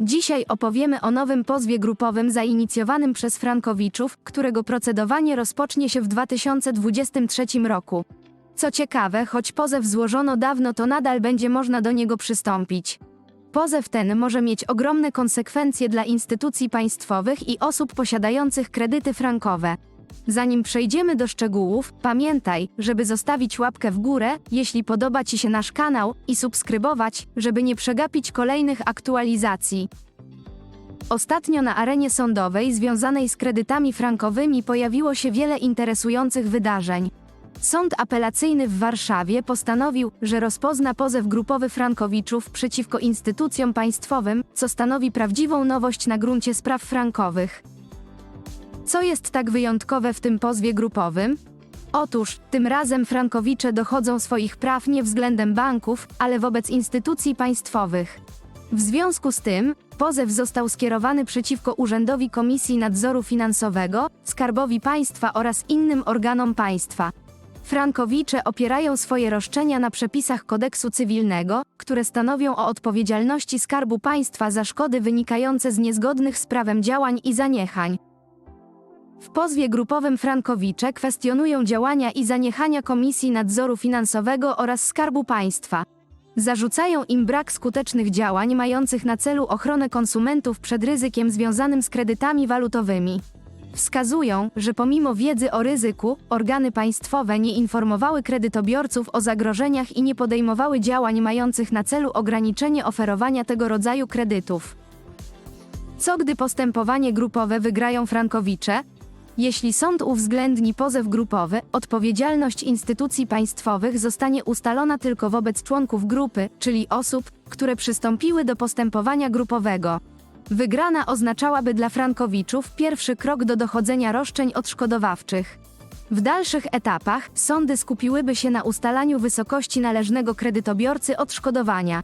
Dzisiaj opowiemy o nowym pozwie grupowym zainicjowanym przez Frankowiczów, którego procedowanie rozpocznie się w 2023 roku. Co ciekawe, choć pozew złożono dawno, to nadal będzie można do niego przystąpić. Pozew ten może mieć ogromne konsekwencje dla instytucji państwowych i osób posiadających kredyty frankowe. Zanim przejdziemy do szczegółów, pamiętaj, żeby zostawić łapkę w górę, jeśli podoba Ci się nasz kanał, i subskrybować, żeby nie przegapić kolejnych aktualizacji. Ostatnio na arenie sądowej związanej z kredytami frankowymi pojawiło się wiele interesujących wydarzeń. Sąd apelacyjny w Warszawie postanowił, że rozpozna pozew grupowy Frankowiczów przeciwko instytucjom państwowym, co stanowi prawdziwą nowość na gruncie spraw frankowych. Co jest tak wyjątkowe w tym pozwie grupowym? Otóż, tym razem Frankowicze dochodzą swoich praw nie względem banków, ale wobec instytucji państwowych. W związku z tym, pozew został skierowany przeciwko Urzędowi Komisji Nadzoru Finansowego, Skarbowi Państwa oraz innym organom państwa. Frankowicze opierają swoje roszczenia na przepisach kodeksu cywilnego, które stanowią o odpowiedzialności Skarbu Państwa za szkody wynikające z niezgodnych z prawem działań i zaniechań. W pozwie grupowym Frankowicze kwestionują działania i zaniechania Komisji Nadzoru Finansowego oraz Skarbu Państwa. Zarzucają im brak skutecznych działań mających na celu ochronę konsumentów przed ryzykiem związanym z kredytami walutowymi. Wskazują, że pomimo wiedzy o ryzyku, organy państwowe nie informowały kredytobiorców o zagrożeniach i nie podejmowały działań mających na celu ograniczenie oferowania tego rodzaju kredytów. Co gdy postępowanie grupowe wygrają Frankowicze? Jeśli sąd uwzględni pozew grupowy, odpowiedzialność instytucji państwowych zostanie ustalona tylko wobec członków grupy, czyli osób, które przystąpiły do postępowania grupowego. Wygrana oznaczałaby dla Frankowiczów pierwszy krok do dochodzenia roszczeń odszkodowawczych. W dalszych etapach sądy skupiłyby się na ustalaniu wysokości należnego kredytobiorcy odszkodowania.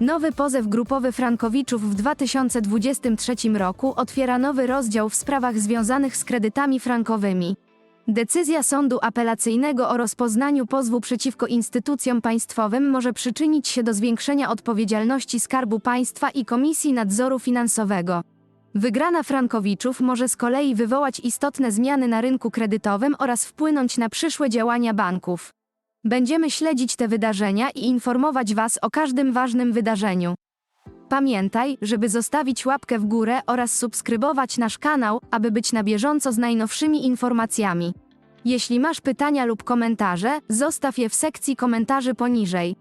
Nowy pozew grupowy Frankowiczów w 2023 roku otwiera nowy rozdział w sprawach związanych z kredytami frankowymi. Decyzja sądu apelacyjnego o rozpoznaniu pozwu przeciwko instytucjom państwowym może przyczynić się do zwiększenia odpowiedzialności Skarbu Państwa i Komisji Nadzoru Finansowego. Wygrana Frankowiczów może z kolei wywołać istotne zmiany na rynku kredytowym oraz wpłynąć na przyszłe działania banków. Będziemy śledzić te wydarzenia i informować Was o każdym ważnym wydarzeniu. Pamiętaj, żeby zostawić łapkę w górę oraz subskrybować nasz kanał, aby być na bieżąco z najnowszymi informacjami. Jeśli masz pytania lub komentarze, zostaw je w sekcji komentarzy poniżej.